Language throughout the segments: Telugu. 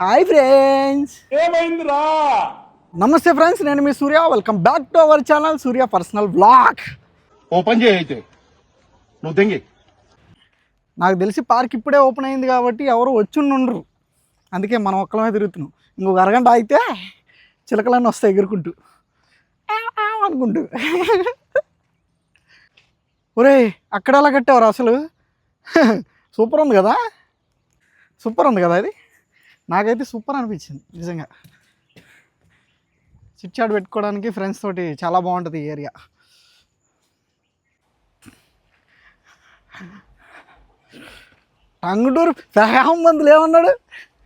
హాయ్ ఫ్రెండ్స్ ఏమైందిరా? నమస్తే ఫ్రెండ్స్ నేను మీ Surya. Welcome back to our channel Surya personal blog open చేయి అయితే. నువ్వు తెంగి నాకు తెలిసి పార్క్ ఇప్పుడే ఓపెన్ అయింది కాబట్టి ఎవరు వచ్చి ఉండరు. అందుకే మనం ఒక్కలమే తిరుగుతున్నాం. ఇంకొక అరగంట అయితే చిలకలన్నీ వస్తాయి ఎగురుకుంటూ. అనుకుంటూ? ఒరే అక్కడ ఎలా కట్టేవారు అసలు? సూపర్ ఉంది కదా? సూపర్ ఉంది కదా అది నాకైతే సూపర్ అనిపించింది నిజంగా. చిట్చాట్ పెట్టుకోవడానికి ఫ్రెండ్స్ తోటి చాలా బాగుంటుంది ఈ ఏరియా. టంగుటూరు సహాయం మందులు ఏమన్నాడు?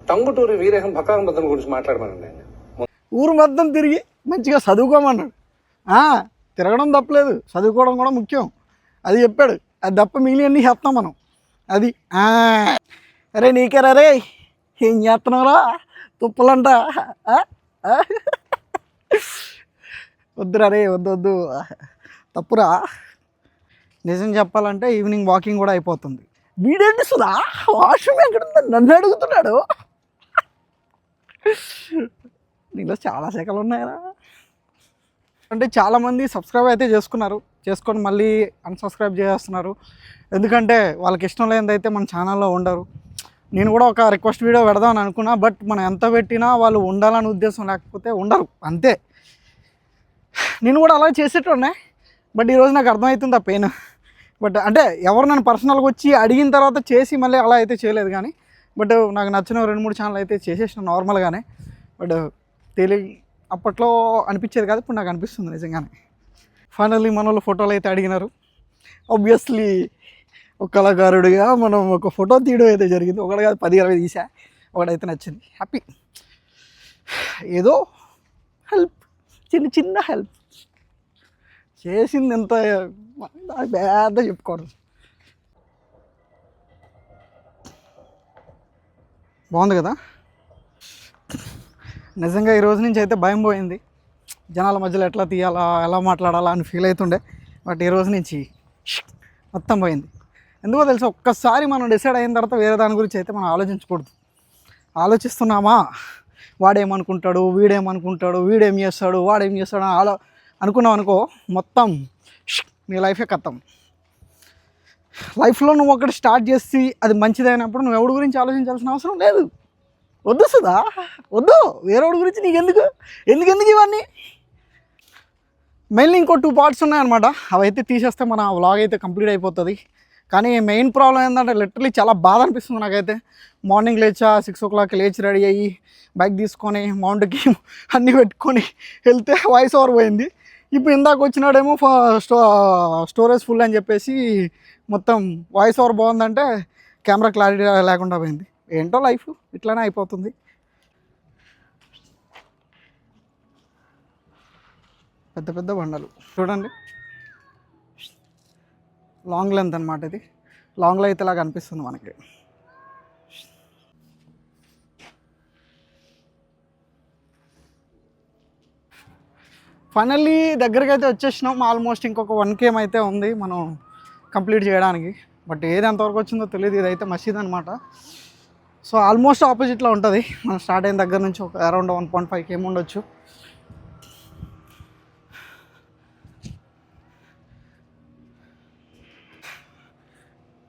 టంగుటూరి వీరేహం భక్కాంబతం గురించి మాట్లాడమనండి ఆయన. ఊరు మొత్తం తిరిగి మంచిగా చదువుకోమన్నాడు. తిరగడం తప్పలేదు చదువుకోవడం కూడా ముఖ్యం. అది చెప్పాడు అది తప్ప మిగిలినన్ని చేస్తాం మనం. అది. అరే నీకేరా రే? ఏం చేస్తున్నావురా? తుప్పలంట. వద్దురా రే వద్దు వద్దు. తప్పురా. నిజం చెప్పాలంటే ఈవినింగ్ వాకింగ్ కూడా అయిపోతుంది. వీడేంటి సుధా? వాష్రూమ్ ఎక్కడ ఉందని నన్ను అడుగుతున్నాడు. నీలో చాలా శాఖలు ఉన్నాయరా. అంటే చాలామంది సబ్స్క్రైబ్ అయితే చేసుకున్నారు. చేసుకొని మళ్ళీ అన్సబ్స్క్రైబ్ చేస్తున్నారు. ఎందుకంటే వాళ్ళకి ఇష్టం లేనిదైతే మన ఛానల్లో ఉండరు. నేను కూడా ఒక రిక్వెస్ట్ వీడియో పెడదామని అనుకున్నా బట్ మనం ఎంత పెట్టినా వాళ్ళు ఉండాలని ఉద్దేశం లేకపోతే ఉండరు. అంతే. నేను కూడా అలా చేసేటోనే బట్ ఈరోజు నాకు అర్థమవుతుంది ఆ పెయిన్ బట్ అంటే ఎవరు నన్ను పర్సనల్గా వచ్చి అడిగిన తర్వాత చేసి మళ్ళీ అలా అయితే చేయలేదు కానీ బట్ నాకు నచ్చిన రెండు మూడు ఛానల్ అయితే చేసేసిన నార్మల్గానే బట్ తెలియ అప్పట్లో అనిపించేది కాదు ఇప్పుడు నాకు అనిపిస్తుంది నిజంగానే. ఫైనల్లీ మన వాళ్ళు ఫోటోలు అయితే అడిగినారు. ఆబ్వియస్లీ ఒక కళాకారుడిగా మనం ఒక ఫోటో తీయడం అయితే జరిగింది. ఒకటి కాదు పది ఇరవై తీసా. ఒకటైతే నచ్చింది. హ్యాపీ ఏదో హెల్ప్ చిన్న చిన్న హెల్ప్ చేసింది ఎంత అది పెద్ద చెప్పుకోవడం. బాగుంది కదా? నిజంగా ఈ రోజు నుంచి అయితే భయం పోయింది. జనాల మధ్యలో ఎట్లా తీయాలా ఎలా మాట్లాడాలా అని ఫీల్ అవుతుండే. బట్ ఈ రోజు నుంచి మొత్తం పోయింది. ఎందుకో తెలుసు? ఒక్కసారి మనం డిసైడ్ అయిన తర్వాత వేరే దాని గురించి అయితే మనం ఆలోచించకూడదు. ఆలోచిస్తున్నామా? వాడేమనుకుంటాడు? వీడేమనుకుంటాడు? వీడేం చేస్తాడు? వాడేం చేస్తాడు? అని ఆలో అనుకున్నావు అనుకో మొత్తం నీ లైఫే కథం. లైఫ్లో నువ్వు ఒకటి స్టార్ట్ చేసి అది మంచిదైనప్పుడు నువ్వు ఎవడి గురించి ఆలోచించాల్సిన అవసరం లేదు. వద్దు సుధా వద్దు. వేరేవాడి గురించి నీకు ఎందుకు ఎందుకు ఎందుకు ఇవన్నీ? మెయిన్లీ ఇంకో టూ పార్ట్స్ ఉన్నాయన్నమాట. అవి అయితే తీసేస్తే మన వ్లాగ్ అయితే కంప్లీట్ అయిపోతుంది. కానీ మెయిన్ ప్రాబ్లం ఏంటంటే లిటరలీ చాలా బాధ అనిపిస్తుంది నాకైతే. మార్నింగ్ లేచా సిక్స్ ఓ క్లాక్ లేచి రెడీ అయ్యి బైక్ తీసుకొని మౌంట్కి అన్నీ పెట్టుకొని వెళ్తే వాయిస్ ఓవర్ పోయింది. ఇప్పుడు ఇందాక వచ్చినాడేమో ఫ- స్టో స్టోరేజ్ ఫుల్ అని చెప్పేసి మొత్తం వాయిస్ ఓవర్ బాగుందంటే కెమెరా క్లారిటీ లేకుండా పోయింది. ఏంటో లైఫ్ ఇట్లానే అయిపోతుంది. పెద్ద పెద్ద బండలు. చూడండి. లాంగ్ లెంత్ అనమాట ఇది. లాంగ్లో అయితే ఇలాగ అనిపిస్తుంది మనకి. ఫైనల్లీ దగ్గరికి అయితే వచ్చేసినాం. ఆల్మోస్ట్ ఇంకొక వన్ కేమ్ అయితే ఉంది మనం కంప్లీట్ చేయడానికి. బట్ ఏది ఎంతవరకు వచ్చిందో తెలియదు. ఇదైతే మసీద్ అనమాట సో ఆల్మోస్ట్ ఆపోజిట్లో ఉంటుంది. మనం స్టార్ట్ అయిన దగ్గర నుంచి ఒక అరౌండ్ వన్ పాయింట్ ఫైవ్ కేమ్ ఉండొచ్చు.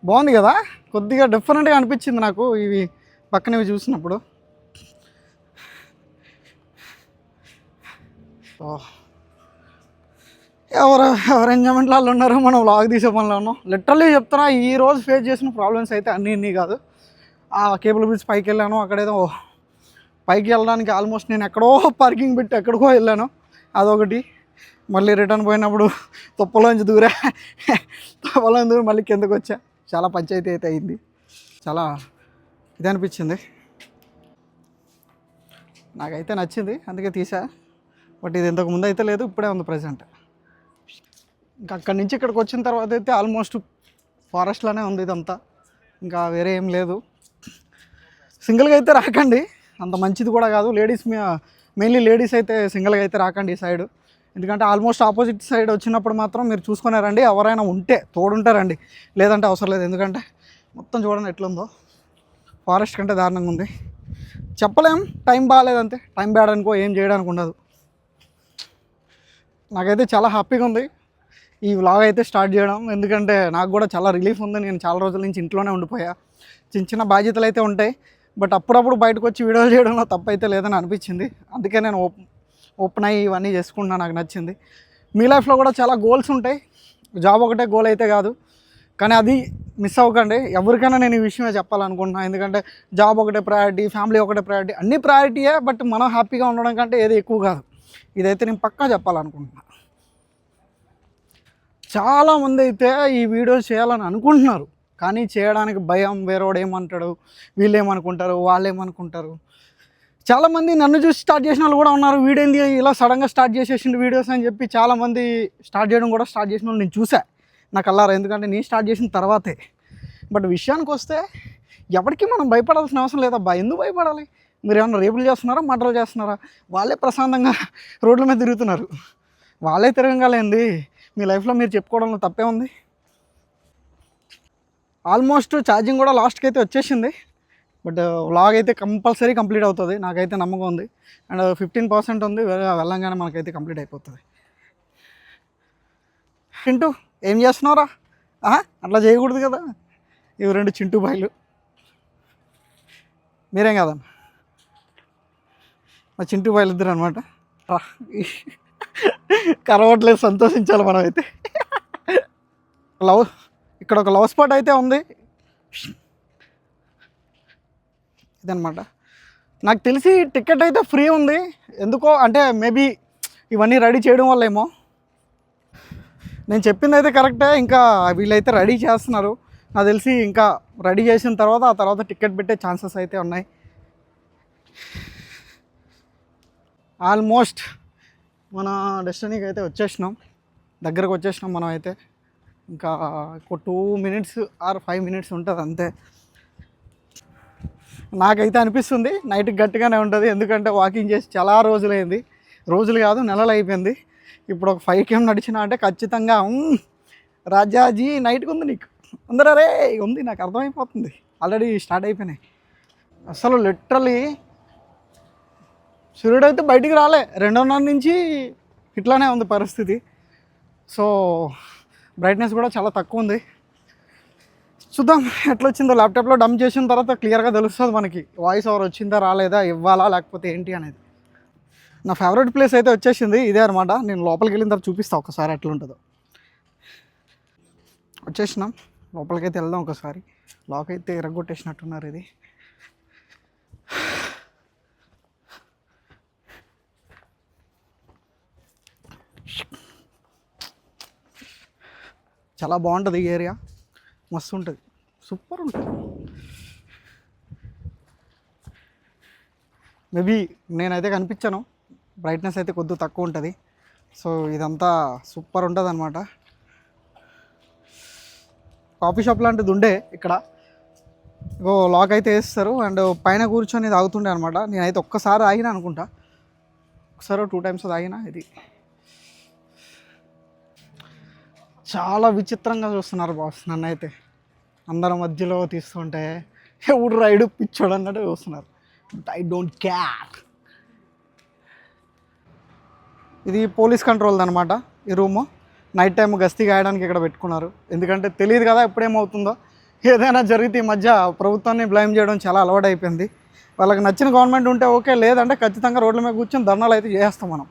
బాగుంది కదా? కొద్దిగా డిఫరెంట్గా అనిపించింది నాకు ఇవి పక్కనవి చూసినప్పుడు. సో ఎవరు ఎవరు ఎంజాయ్మెంట్లో వాళ్ళు ఉన్నారు మనం లాగ్ తీసే పనిలో ఉన్నాం. లిటరల్లీ చెప్తున్నా ఈ రోజు ఫేస్ చేసిన ప్రాబ్లమ్స్ అయితే అన్నీ ఇన్ని కాదు. ఆ కేబుల్ బ్రిడ్జ్ పైకి వెళ్ళాను అక్కడేదో పైకి వెళ్ళడానికి ఆల్మోస్ట్ నేను ఎక్కడో పార్కింగ్ పెట్టి ఎక్కడికో వెళ్ళాను. అదొకటి. మళ్ళీ రిటర్న్ పోయినప్పుడు తుప్పలోంచి దూరా తుప్పలోంచి దూరం మళ్ళీ కిందకు వచ్చా చాలా పంచాయతీ అయితే అయింది. చాలా ఇది అనిపించింది. నాకైతే నచ్చింది అందుకే తీసా. బట్ ఇది ఇంతకు ముందు అయితే లేదు ఇప్పుడే ఉంది ప్రజెంట్ ఇంకా అక్కడి నుంచి ఇక్కడికి వచ్చిన తర్వాత అయితే ఆల్మోస్ట్ ఫారెస్ట్లోనే ఉంది ఇదంతా. ఇంకా వేరే ఏం లేదు. సింగిల్గా అయితే రాకండి అంత మంచిది కూడా కాదు. లేడీస్ మెయిన్లీ లేడీస్ అయితే సింగిల్గా అయితే రాకండి ఈ సైడు ఎందుకంటే ఆల్మోస్ట్ ఆపోజిట్ సైడ్ వచ్చినప్పుడు మాత్రం మీరు చూసుకునే రండి. ఎవరైనా ఉంటే తోడుంటారండి లేదంటే అవసరం లేదు. ఎందుకంటే మొత్తం చూడండి ఎట్లుందో. ఫారెస్ట్ కంటే దారుణంగా ఉంది. చెప్పలేం. టైం బాగాలేదంతే టైం బ్యాడ్ అనుకో ఏం చేయడానికి ఉండదు. నాకైతే చాలా హ్యాపీగా ఉంది. ఈ వ్లాగ్ అయితే స్టార్ట్ చేయడం. ఎందుకంటే నాకు కూడా చాలా రిలీఫ్ ఉంది. నేను చాలా రోజుల నుంచి ఇంట్లోనే ఉండిపోయా. చిన్న చిన్న బాధ్యతలు అయితే ఉంటాయి. బట్ అప్పుడప్పుడు బయటకు వచ్చి వీడియోలు చేయడంలో తప్పైతే లేదని అనిపించింది. అందుకే నేను ఓపెన్ అయ్యి ఇవన్నీ చేసుకుంటున్నా నాకు నచ్చింది. మీ లైఫ్లో కూడా చాలా గోల్స్ ఉంటాయి. జాబ్ ఒకటే గోల్ అయితే కాదు. కానీ అది మిస్ అవ్వకండి. ఎవరికైనా నేను ఈ విషయమే చెప్పాలనుకుంటున్నాను ఎందుకంటే జాబ్ ఒకటే ప్రయారిటీ ఫ్యామిలీ ఒకటే ప్రయారిటీ అన్ని ప్రయారిటీయే బట్ మనం హ్యాపీగా ఉండడం కంటే ఏది ఎక్కువ కాదు. ఇదైతే నేను పక్కా చెప్పాలనుకుంటున్నాను చాలామంది అయితే ఈ వీడియోస్ చేయాలని అనుకుంటున్నారు. కానీ చేయడానికి భయం వేరేవాడు ఏమంటాడు? వీళ్ళు ఏమనుకుంటారు? వాళ్ళు ఏమనుకుంటారు? చాలామంది నన్ను చూసి స్టార్ట్ చేసిన వాళ్ళు కూడా ఉన్నారు. వీడేంది? ఇలా సడన్గా స్టార్ట్ చేసేసిండు వీడియోస్ అని చెప్పి చాలామంది స్టార్ట్ చేయడం కూడా స్టార్ట్ చేసిన వాళ్ళు నేను చూసా. నాకు అల్లారు ఎందుకంటే నేను స్టార్ట్ చేసిన తర్వాతే. బట్ విషయానికి వస్తే ఎవరికి మనం భయపడాల్సిన అవసరం లేదబ్బా. ఎందుకు భయపడాలి? మీరు ఏమన్నా రేపులు చేస్తున్నారా? మటలు చేస్తున్నారా? వాళ్ళే ప్రశాంతంగా రోడ్ల మీద తిరుగుతున్నారు. వాళ్ళే తిరగగలేంది? మీ లైఫ్లో మీరు చెప్పుకోవడంలో తప్పే ఉంది. ఆల్మోస్ట్ ఛార్జింగ్ కూడా లాస్ట్కి అయితే వచ్చేసింది. బట్ వ్లాగ్ అయితే కంపల్సరీ కంప్లీట్ అవుతుంది. నాకైతే నమ్మకం ఉంది. అండ్ ఫిఫ్టీన్ పర్సెంట్ ఉంది. వెళ్ళంగానే మనకైతే కంప్లీట్ అయిపోతుంది. చింటూ ఏం చేస్తున్నావురా? అట్లా చేయకూడదు కదా. ఇవి రెండు చింటూ బాయిలు. మీరేం కదా మా చింటూ బాయిలు ఇద్దరు అనమాట కరవట్లేదు సంతోషించాలి మనం అయితే లవ్ ఇక్కడ ఒక లవ్ స్పాట్ అయితే ఉంది. ఇదనమాట. నాకు తెలిసి టికెట్ అయితే ఫ్రీ ఉంది. ఎందుకో అంటే మేబీ ఇవన్నీ రెడీ చేయడం వల్ల ఏమో నేను చెప్పింది అయితే కరెక్టే ఇంకా వీళ్ళైతే రెడీ చేస్తున్నారు. నాకు తెలిసి ఇంకా రెడీ చేసిన తర్వాత ఆ తర్వాత టికెట్ పెట్టే ఛాన్సెస్ అయితే ఉన్నాయి. ఆల్మోస్ట్ మన డెస్టినీకి అయితే వచ్చేసినాం. దగ్గరకు వచ్చేసినాం మనం అయితే. ఇంకా ఒక two minutes or five minutes ఉంటుంది అంతే. నాకైతే అనిపిస్తుంది. నైట్ గట్టిగానే ఉంటుంది. ఎందుకంటే వాకింగ్ చేసి చాలా రోజులైంది. రోజులు కాదు నెలలు అయిపోయింది. ఇప్పుడు ఒక ఫైవ్ కేమ్ నడిచినా అంటే ఖచ్చితంగా రాజాజీ నైట్కి ఉంది నీకు. అందరూ అరే ఉంది నాకు అర్థమైపోతుంది. ఆల్రెడీ స్టార్ట్ అయిపోయినాయి. అసలు లిటరలీ సూర్యుడు అయితే బయటికి రాలే. రెండున్నర నుంచి ఇట్లానే ఉంది పరిస్థితి. సో బ్రైట్నెస్ కూడా చాలా తక్కువ ఉంది. చూద్దాం ఎట్లా వచ్చిందో ల్యాప్టాప్లో డమ్ చేసిన తర్వాత క్లియర్గా తెలుస్తుంది మనకి. వాయిస్ ఓవర్ వచ్చిందా రాలేదా ఇవ్వాలా లేకపోతే ఏంటి అనేది. నా ఫేవరెట్ ప్లేస్ అయితే వచ్చేసింది ఇదే అనమాట నేను లోపలికి వెళ్ళిన తర్వాత చూపిస్తాను ఒకసారి ఎట్లుంటుందో. వచ్చేసినాం. లోపలికి అయితే వెళ్దాం ఒకసారి. లాక్ అయితే ఎరగొట్టేసినట్టున్నారు ఇది. చాలా బాగుంటుంది ఈ ఏరియా. మస్తు ఉంటుంది సూపర్ ఉంటుంది మేబీ నేనైతే కనిపించాను. బ్రైట్నెస్ అయితే కొద్దిగా తక్కువ ఉంటుంది సో ఇదంతా సూపర్ ఉంటుంది అనమాట కాఫీ షాప్ లాంటిది ఉండే ఇక్కడ. ఇగో లాక్ అయితే వేస్తారు. అండ్ పైన కూర్చొని తాగుతుండే అనమాట నేనైతే ఒక్కసారి ఆగినా అనుకుంటా. ఒకసారి టూ టైమ్స్ తాగినా ఇది. చాలా విచిత్రంగా చూస్తున్నారు బాస్ నన్ను అయితే అందరి మధ్యలో తీస్తుంటే ఎవడు రైడు పిచ్చోడు అన్నట్టు చూస్తున్నారు. బట్ ఐ డోంట్ క్యార్ ఇది పోలీస్ కంట్రోల్ అనమాట ఈ రూము. నైట్ టైం గస్తీ గాయడానికి ఇక్కడ పెట్టుకున్నారు. ఎందుకంటే తెలియదు కదా ఎప్పుడేమవుతుందో. ఏదైనా జరిగితే ఈ మధ్య ప్రభుత్వాన్ని బ్లేమ్ చేయడం చాలా అలవాటు అయిపోయింది వాళ్ళకి నచ్చిన గవర్నమెంట్ ఉంటే ఓకే లేదంటే ఖచ్చితంగా రోడ్ల మీద కూర్చొని ధర్నాలు అయితే చేస్తాం మనం.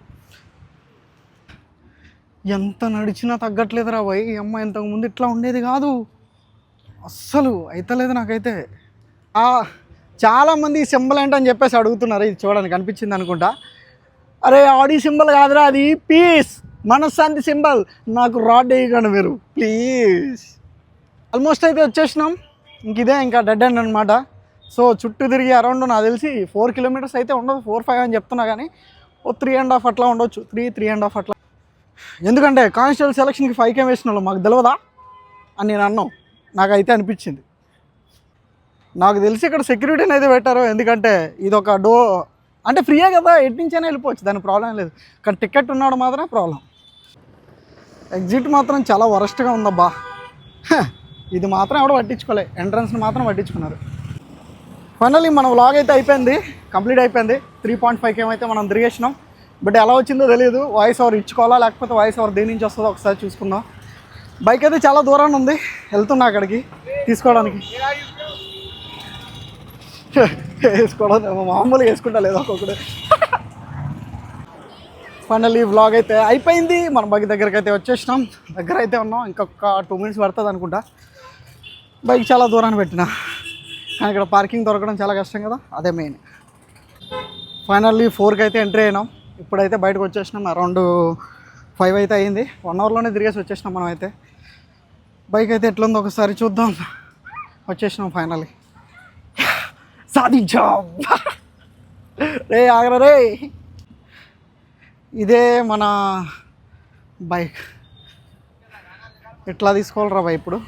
ఎంత నడిచినా తగ్గట్లేదురా భయ్ ఈ అమ్మ ఇంతకుముందు ఇట్లా ఉండేది కాదు. అస్సలు అయితలేదు నాకైతే. చాలామంది సింబల్ ఏంటని చెప్పేసి అడుగుతున్నారు ఇది చూడడానికి కనిపించింది అనుకుంటా. అరే ఆడి సింబల్ కాదురా అది. పీస్ మనశ్శాంతి సింబల్. నాకు రాడ్ వేయకండి మీరు. ప్లీజ్ ఆల్మోస్ట్ అయితే వచ్చేసినాం. ఇంక ఇదే ఇంకా డెడ్ ఎండ్ అనమాట సో చుట్టూ తిరిగి అరౌండ్ నాకు తెలిసి ఫోర్ కిలోమీటర్స్ అయితే ఉండదు. ఫోర్ ఫైవ్ అని చెప్తున్నా కానీ ఓ త్రీ అండ్ హాఫ్ అట్లా ఉండొచ్చు. త్రీ త్రీ అండ్ హాఫ్ అట్లా. ఎందుకంటే కానిస్టేబుల్ సెలక్షన్కి ఫైవ్ కేమ్ వేసిన వాళ్ళు మాకు తెలియదా అని నేను అన్నాం. నాకైతే అనిపించింది. నాకు తెలిసి ఇక్కడ సెక్యూరిటీని అయితే పెట్టారు. ఎందుకంటే ఇది ఒక డో అంటే ఫ్రీయే కదా ఎటు నుంచైనా వెళ్ళిపోవచ్చు. దాని ప్రాబ్లం లేదు. కానీ టికెట్ ఉన్నాడు మాత్రమే ప్రాబ్లం ఎగ్జిట్ మాత్రం చాలా వరస్ట్గా ఉందబ్బా. ఇది మాత్రం ఎవడో పట్టించుకోలే. ఎంట్రన్స్ని మాత్రం పట్టించుకున్నారు. ఫైనల్లీ మన వ్లాగ్ అయితే అయిపోయింది. కంప్లీట్ అయిపోయింది. త్రీ పాయింట్ ఫైవ్ కేమ్ అయితే మనం తిరిగేసినాం. బట్ ఎలా వచ్చిందో తెలియదు వాయిస్ ఓవర్ ఇచ్చుకోవాలా లేకపోతే వాయిస్ ఓవర్ దేని నుంచి వస్తుందో ఒకసారి చూసుకుందాం. బైక్ అయితే చాలా దూరాన్ని ఉంది. వెళ్తున్నా అక్కడికి. తీసుకోవడానికి. వేసుకోవడం మామూలుగా వేసుకుంటా లేదు ఒక్కొక్కడు. ఫైనల్ ఈ వ్లాగ్ అయితే అయిపోయింది. మన బైక్ దగ్గరికి అయితే వచ్చేసినాం. దగ్గర అయితే ఉన్నాం. ఇంకొక టూ మినిట్స్ పడుతుంది అనుకుంటా. బైక్ చాలా దూరాన్ని పెట్టిన. కానీ ఇక్కడ పార్కింగ్ దొరకడం చాలా కష్టం కదా. అదే మెయిన్ ఫైనల్లీ ఫోర్కి అయితే ఎంట్రీ అయినాం. ఇప్పుడైతే బయటకు వచ్చేసినాం. అరౌండ్ ఫైవ్ అయితే అయింది. వన్ అవర్లోనే తిరిగేసి వచ్చేసినాం మనం అయితే బైక్ అయితే ఎట్లుందో ఒకసారి చూద్దాం. వచ్చేసినాం ఫైనల్లీ. సాధించాం. రే ఆగరా రే. ఇదే మన బైక్. ఎట్లా తీసుకోవాలరా బై ఇప్పుడు?